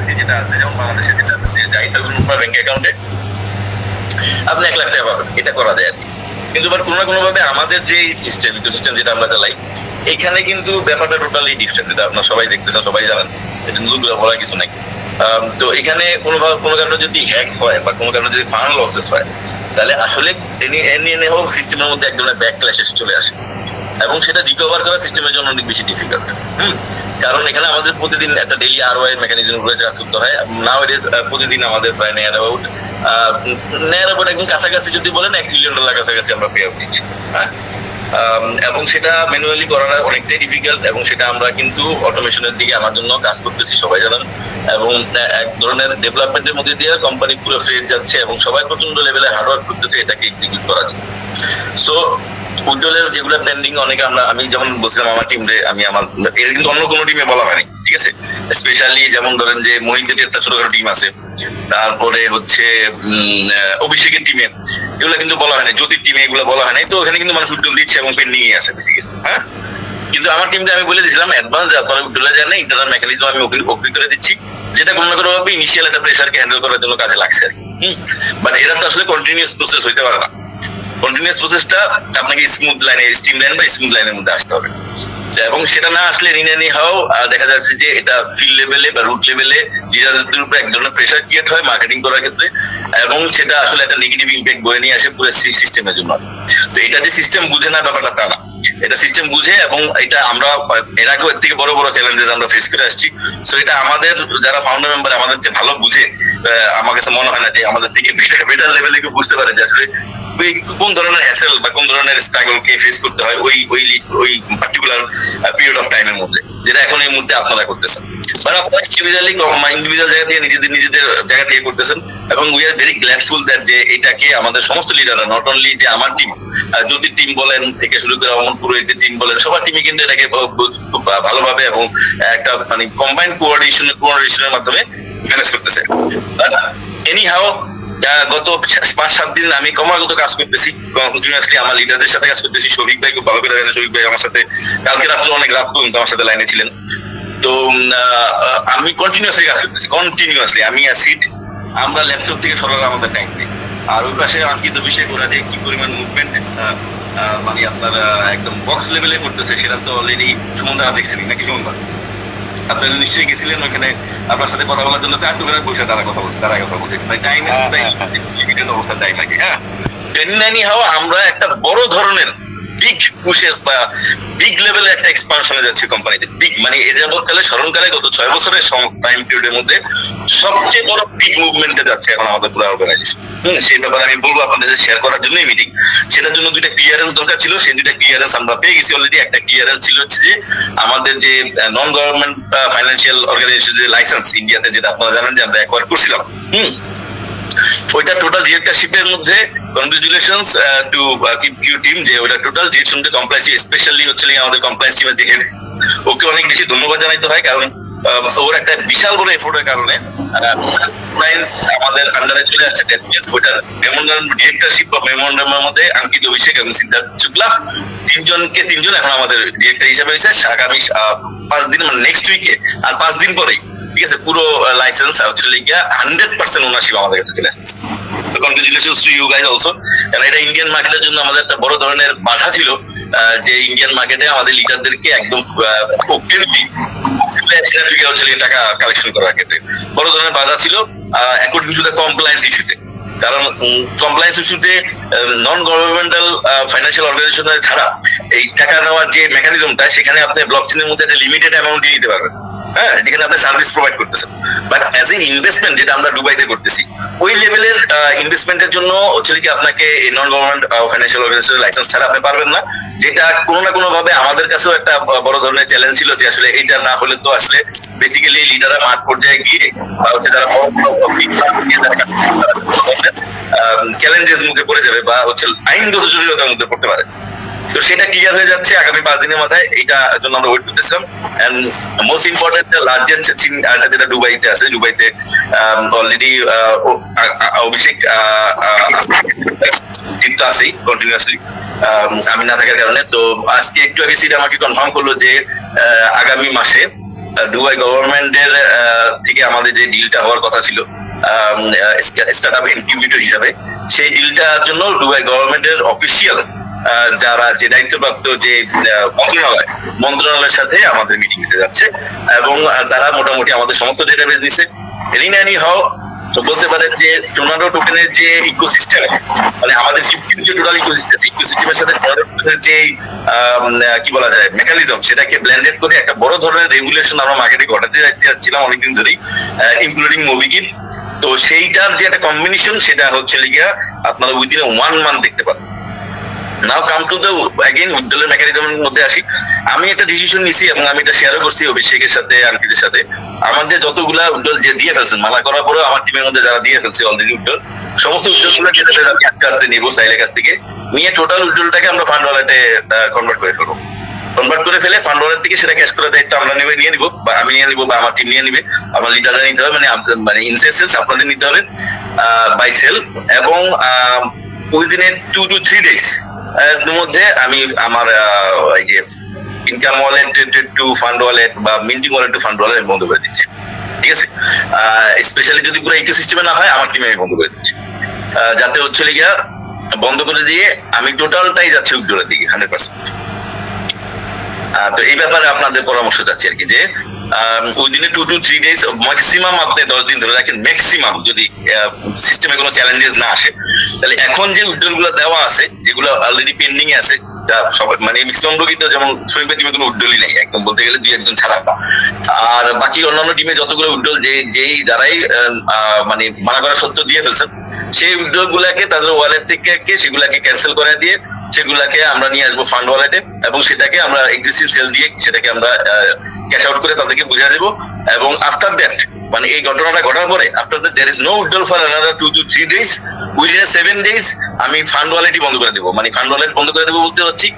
বলতেছি যেটা আছে, যেমন বাংলাদেশে যেটা আছে থাকুন আপনার ব্যাংক অ্যাকাউন্টে আপনি এক লাখ টাকা পাবেন, এটা করা যায় আর কিন্তু এবার কোনো না কোনো ভাবে আমাদের যে সিস্টেম সিস্টেম যেটা আমরা চালাই, এখানে কিন্তু ব্যাপারটা টোটালি ডিফারেন্ট এটা আপনারা সবাই দেখতেছেন, সবাই জানেন। এটা নতুন বলার কিছু নাই। তো এখানে কোনো কোনো কারণে যদি হ্যাক হয় বা কোনো কারণে যদি ফান্ড লসেস হয়, তাহলে আসলে এনি এনি, এনে হোক সিস্টেমের মধ্যে এক ধরনের ব্যাক ক্ল্যাশেস চলে আসে। এবং সেটা রিকভার করা সিস্টেমের জন্য অনেক বেশি ডিফিকাল্ট হুম? কারণ এখানে আমাদের প্রতিদিন একটা ডেইলি আর ওয়াই মেকানিজম রয়েছে, কাজ করতে হয়। নাও ইট প্রতিদিন আমাদের প্রায় নেয়ার অ্যাবাউট নেয়ার অ্যাবাউট একদম কাছাকাছি যদি বলেন, এক মিলিয়ন ডলার কাছাকাছি আমরা পে আউট দিচ্ছি হ্যাঁ এবং সেটা ম্যানুয়ালি করাটা অনেকটাই ডিফিকাল্ট এবং সেটা আমরা কিন্তু অটোমেশনের দিকে আমার জন্য কাজ করতেছি, সবাই জানেন। এবং এক ধরনের ডেভেলপমেন্টের মধ্যে দিয়ে কোম্পানি পুরো ফেজ যাচ্ছে এবং সবাই প্রচণ্ড লেভেলে হার্ডওয়ার্ক করতেছে, এটাকে এক্সিকিউট করার জন্য। সো উজ্জ্বলের যেগুলো পেন্ডিং অনেকে আমরা, আমি যেমন বলছিলাম আমার টিম রে, আমি আমার, এর কিন্তু অন্য কোনো টিমে বলা হয়নি, ঠিক আছে? স্পেশালি যেমন ধরেন যে মোহিতের একটা ছোটখাটো টিম আছে, তারপরে হচ্ছে অভিষেকের টিমে এগুলো কিন্তু বলা হয় না জ্যোতির টিমে এগুলো বলা হয় নাই তো ওখানে কিন্তু মানুষ উজ্জ্বল দিচ্ছে এবং পেন্ডিং আছে বেসিক্যালি হ্যাঁ? কিন্তু আমার টিমকে আমি বলে দিয়েছিলাম অ্যাডভান্স যে আপনারা উজ্জ্বলে জানেন ইন্টারনাল মেকানিজম আমি ওপেন করে দিচ্ছি, যেটা কোনো না কোনো ভাবে ইনিশিয়াল একটা প্রেশারকে হ্যান্ডেল করার জন্য কাজে লাগছে আর কি বাট এটা তো আসলে কন্টিনিউয়াস প্রসেস হইতে পারে না। কন্টিনিউয়াস প্রসেসটা আপনাকে স্মুথ লাইনে স্টিম লাইন বা স্মুথ লাইনের মধ্যে আসতে হবে। এবং সেটা না আসলে নিনে নি হাও দেখা যাচ্ছে যে এটা ফিল্ড লেভেলে বা রুট লেভেলে লিডারদের উপরে এক ধরনের প্রেশার ক্রিয়েট হয় মার্কেটিং করার ক্ষেত্রে এবং সেটা আসলে একটা নেগেটিভ ইম্প্যাক্ট বয়ে নিয়ে আসে পুরো সিস্টেমের জন্য। তো এটা যে সিস্টেম বুঝে না, ব্যাপারটা তা না। এটা সিস্টেম বুঝে এবং এটা আমরা, এর আগেও এর থেকে বড় বড় চ্যালেঞ্জেস আমরা ফেস করে আসছি। সো এটা আমাদের যারা ফাউন্ডার মেম্বার আমাদের যে ভালো বুঝে আমার কাছে মনে হয় না যে আমাদের থেকে বেটার লেভেলে কেউ বুঝতে পারে যে আসলে ওই কোন ধরনের হ্যাসেল বা কোন ধরনের স্ট্রাগল কে ফেস করতে হয় ওই ওই ওই পার্টিকুলার পিরিয়ড অফ টাইমের মধ্যে, যেটা এখন এই মুহূর্তে আপনারা করতেছেন। আপনারা ইন্ডিভিজুয়ালি ইন্ডিভিজুয়াল জায়গা থেকে নিজেদের নিজেদের জায়গা থেকে করতেছেন এবং we are very gladful that যে এটাকে আমাদের সমস্ত লিডাররা নট অনলি যে আমার টিম যদি টিম বলেন থেকে শুরু করে অমন পুরোহিতের টিম বলেন, সবার টিমই কিন্তু এটাকে ভালোভাবে এবং একটা মানে কম্বাইন্ড কোঅর্ডিনেশন কোঅর্ডিনেশনের মাধ্যমে ম্যানেজ করতেছে এনি হাও গত পাঁচ, সাত দিন আমি ক্রমাগত কাজ করতেছি কন্টিনিউয়াসলি আমার লিডারদের সাথে কাজ করতেছি। শফিক ভাই খুব ভালো করে জানেন ভাই আমার সাথে কালকে রাত্রে অনেক রাত পর্যন্ত আমার সাথে লাইনে ছিলেন। তো আমি কন্টিনিউয়াসলি কাজ করতেছি কন্টিনিউয়াসলি আমি অ্যাসিড আমরা ল্যাপটপ থেকে সরার আমাদের নেই। আর ওই পাশে আঙ্কিত বিষয় করা যে কি পরিমাণ মুভমেন্ট মানে আপনার একদম বক্স লেভেলে করতেছে, সেটা তো অলরেডি সুমন দা দেখছিলেন নাকি সুমন দা আপনারা নিশ্চয়ই গেছিলেন ওখানে আপনার সাথে কথা বলার জন্য চার দোকানের বসে তারা কথা বলছে তারা কথা বলছে। টাইম লিমিটেড অবস্থা টাইম লাগে হ্যাঁ? টেনিনানি হাওয়া আমরা একটা বড় ধরনের পুশেস বা বিগ একটা এক্সপানশনে যাচ্ছে কোম্পানিতে বিগ মানে স্মরণকালে গত ছয় বছরের টাইম পিরিয়ডের মধ্যে সবচেয়ে বড় বিগ মুভমেন্টে যাচ্ছে এখন আমাদের পুরো অর্গানাইজেশন হম, সেই ব্যাপারে আমি বলব আপনাদের শেয়ার করার জন্যই মিটিং সেটার জন্য দুইটা ক্লিয়ারেন্স দরকার ছিল, সেই দুইটা ক্লিয়ারেন্স আমরা পেয়ে গেছি অলরেডি একটা ক্লিয়ারেন্স ছিল হচ্ছে যে, আমাদের যে নন গভর্নমেন্ট ফাইন্যান্সিয়াল অর্গানাইজেশন যে লাইসেন্স ইন্ডিয়াতে যেটা আপনারা জানেন যে আমরা অ্যাকোয়ার করছিলাম। হুম ওইটা টোটাল ডিরেক্টরশিপের মধ্যে congratulations to keep you team যে ওটা টোটাল ডিরেকশন কমপ্লায়েন্স স্পেশালি হচ্ছে আমাদের কমপ্লায়েন্স টিমের যে হেড ওকে অনেক বেশি ধন্যবাদ জানাইতে হয় কারণ ওর একটা বিশাল বড় এফোর্টের কারণে আমাদের আন্ডারে চলে আসছে দ্যাট মিনস ওটার মেমোরান্ডাম ডিরেক্টরশিপ বা মেমোরান্ডামের মধ্যে আঙ্কিত অভিষেক এবং সিদ্ধার্থ শুক্লা, তিনজনকে তিনজন এখন আমাদের ডিরেক্টর হিসেবে হয়েছে। আগামী পাঁচ দিন মানে নেক্সট উইকে আর পাঁচ দিন পরেই। ঠিক আছে, পুরো লাইসেন্স গিয়া হান্ড্রেড পার্সেন্ট ওনারশিপ আমাদের কাছে চলে আসতেছে। টু ইউ গাইজ অলসো কারণ এটা ইন্ডিয়ান মার্কেটের জন্য আমাদের একটা বড় ধরনের বাধা ছিল যে ইন্ডিয়ান মার্কেটে আমাদের লিডারদেরকে একদম টাকা কালেকশন করার ক্ষেত্রে। বড় ধরনের বাধা ছিল অ্যাকর্ডিং টু দ্য কমপ্লায়েন্স ইস্যুতে কারণ কমপ্লায়েন্স ইস্যুতে নন গভর্নমেন্টাল ফাইন্যান্সিয়াল অর্গানাইজেশন ছাড়া এই টাকা নেওয়ার যে মেকানিজমটা সেখানে আপনি ব্লক চেনের মধ্যে একটা লিমিটেড অ্যামাউন্টই নিতে পারবেন। হ্যাঁ যেখানে আপনি সার্ভিস প্রোভাইড করতেছেন। বাট অ্যাজ এ ইনভেস্টমেন্ট যেটা আমরা দুবাইতে করতেছি, ওই লেভেলের ইনভেস্টমেন্টের জন্য হচ্ছে কি আপনাকে নন গভর্নমেন্ট ফাইন্যান্সিয়াল লাইসেন্স ছাড়া আপনি পারবেন না। যেটা কোনো না কোনো ভাবে আমাদের কাছেও একটা বড় ধরনের চ্যালেঞ্জ ছিল যে আসলে এটা না হলে তো আসলে বেসিক্যালি লিডাররা মাঠ পর্যায়ে গিয়ে বা হচ্ছে যারা চ্যালেঞ্জেস মুখে পড়ে যাবে বা হচ্ছে আইনগত জটিলতার মধ্যে পড়তে পারে। তো সেটা ক্লিয়ার হয়ে যাচ্ছে আগামী পাঁচ দিনের মাথায়। এইটা জন্য আমরা ওয়েট করতেছিলাম এন্ড মোস্ট ইম্পর্টেন্ট লার্জেস্ট যেটা দুবাইতে আছে, দুবাইতে অলরেডি অভিষেক আছেই আমি না থাকার কারণে। তো আজকে একটু আগে সিট আমাকে কনফার্ম করল যে আগামী মাসে দুবাই গভর্নমেন্টের থেকে আমাদের যে ডিলটা হওয়ার কথা ছিল স্টার্ট আপ ইনকিউবেটর হিসাবে, সেই ডিলটার জন্য দুবাই গভর্নমেন্টের অফিসিয়াল যারা যে দায়িত্বপ্রাপ্ত যে মন্ত্রণালয়, মন্ত্রণালয়ের সাথে আমাদের মিটিং দিতে যাচ্ছে এবং তারা মোটামুটি আমাদের সমস্ত ডেটাবেস দিছে। এনি নানি হাও বলতে পারেন যে টোনাডো টোকেনের যে ইকোসিস্টেম মানে আমাদের যে টোটাল ইকোসিস্টেম ইকোসিস্টেমের সাথে যে কি বলা যায় মেকানিজম সেটাকে ব্লেন্ডেড করে একটা বড় ধরনের রেগুলেশন আমরা মার্কেটে ঘটাতে যাচ্ছিলাম অনেকদিন ধরেই ইনক্লুডিং মুভিকিট তো সেইটার যে একটা কম্বিনেশন সেটা হচ্ছে লিগিয়া আপনারা উইদিন ওয়ান মান্থ দেখতে পাবেন। Now come to the again উজ্জ্বলের মেকানিজমের মধ্যে আসি। আমি একটা ডিসিশন নিছি এবং আমি এটা শেয়ারও করছি অভিষেকের সাথে আঙ্কিদের সাথে। আমাদের যতগুলা উজ্জ্বল যে দিয়ে ফেলছেন, মালা করার পরেও আমার টিমের মধ্যে যারা দিয়ে ফেলছে অলরেডি উজ্জ্বল সমস্ত উজ্জ্বলগুলো যেটা আমি আজকে রাত্রে নিবো সাইলের কাছ থেকে। নিয়ে টোটাল উজ্জ্বলটাকে আমরা ফান্ড ওয়ালেটে কনভার্ট করে ফেলব। কনভার্ট করে ফেলে ফান্ড ওয়ালেট থেকে সেটা ক্যাশ করার দায়িত্ব আমরা নেবে, নিয়ে নিবো, বা আমি নিয়ে নিবো বা আমার টিম নিয়ে নিবে। আমার লিডাররা নিতে হবে মানে মানে ইনসেন্সেস আপনাদের নিতে হবে বাই সেল এবং within two two three days এর মধ্যে আমি আমার এই যে income wallet to fund wallet বা minting wallet to fund wallet বন্ধ করে দিচ্ছি। ঠিক আছে? স্পেশালি যদি পুরো ইকো সিস্টেমে না হয়, আমার টিমে আমি বন্ধ করে দিচ্ছি। যাতে হচ্ছে গিয়া বন্ধ করে দিয়ে আমি টোটালটাই যাচ্ছি উজ্জ্বলের দিকে হান্ড্রেড পার্সেন্ট তো এই ব্যাপারে আপনাদের পরামর্শ চাচ্ছি আর কি যে within two two three days maximum আপনি দশ দিন ধরে রাখেন ম্যাক্সিমাম যদি সিস্টেমে কোনো চ্যালেঞ্জেস না আসে। তাহলে এখন যে উদ্যোগগুলো দেওয়া আছে, যেগুলো অলরেডি পেন্ডিং আছে, যা সবাই মানে ম্যাক্সিমাম রোগী তো যেমন টিমে কোনো উদ্যোগই নেই, একদম বলতে গেলে দুই একজন ছাড়া। আর বাকি অন্যান্য টিমে যতগুলো উদ্যোগ যে, যেই যারাই মানে মানা করা সত্ত্বেও দিয়ে সেই তাদের ওয়ালেট থেকে সেগুলাকে ক্যান্সেল করে দিয়ে, সেগুলাকে আমরা নিয়ে আসব ফান্ড ওয়ালেটে এবং সেটাকে আমরা এক্সিস্টিং সেল দিয়ে সেটাকে আমরা ক্যাশ আউট করে তাদেরকে বুঝিয়ে দেবো। এবং আফটার দ্যাট মানে এই ঘটনাটা ঘটার পরে after that there is no withdrawal for two two three days within seven days আমি ফান্ড ওয়ালেটই বন্ধ করে দেবো। মানে ফান্ড ওয়ালেট বন্ধ করে দেবো বলতে হচ্ছি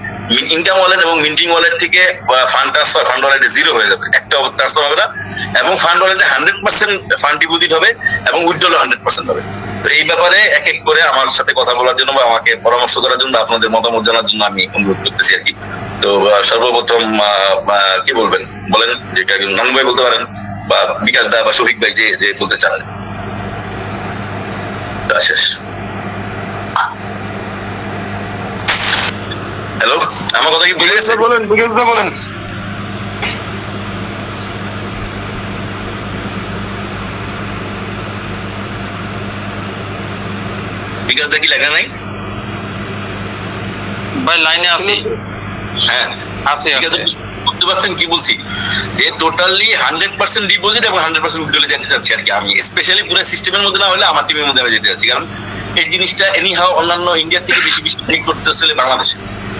ইনকাম ওয়ালেট এবং মিন্টিং ওয়ালেট থেকে ফান্ড ট্রান্সফার ফান্ড ওয়ালেটে জিরো হয়ে যাবে। একটা ট্রান্সফার হবে না। এবং ফান্ড ওয়ালেটে হান্ড্রেড পার্সেন্ট ফান্ড ডিপোজিট হবে এবং উইড্রল হান্ড্রেড পার্সেন্ট হবে। তো এই ব্যাপারে এক এক করে আমার সাথে কথা বলার জন্য বা আমাকে পরামর্শ করার জন্য আপনাদের মতামত জানার জন্য আমি অনুরোধ করতেছি আর কি। তো সর্বপ্রথম কি বলবেন? বলেন যে নানু ভাই বলতে পারেন, বা বিকাশ দা বা শফিক ভাই যে যে বলতে চান। শেষ। হ্যালো আমার কথা কি বুঝে গেছে? বলেন বিকেল বলেন। বিকাশ দা কি লেখা নাই? ভাই লাইনে আছি। হ্যাঁ। আছি আছি বুঝতে পারছেন কি বলছি? যে টোটালি হান্ড্রেড পার্সেন্ট ডিপোজিট এবং হান্ড্রেড পার্সেন্ট উইড্রলে যেতে চাচ্ছি আর কি আমি স্পেশালি পুরো সিস্টেমের মধ্যে না হলে আমার টিমের মধ্যে আমি যেতে চাচ্ছি। কারণ এই জিনিসটা এনি হাও অন্যান্য ইন্ডিয়ার থেকে বেশি বেশি ঠিক করতে হচ্ছে বাংলাদেশে।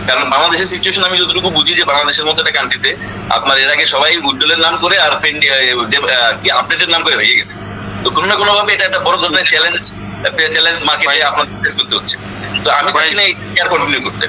কারণ বাংলাদেশের সিচুয়েশন আমি যতটুকু বুঝি যে বাংলাদেশের মতো একটা কান্ট্রিতে আপনার এর আগে সবাই উজ্জ্বলের নাম করে আর আপডেটের নাম করে হয়ে গেছে। তো কোনো না কোনো ভাবে এটা একটা বড় ধরনের চ্যালেঞ্জ চ্যালেঞ্জ মার্কেটে আপনার ফেস করতে হচ্ছে। তো আমি চাইছি না এই কন্টিনিউ করতে।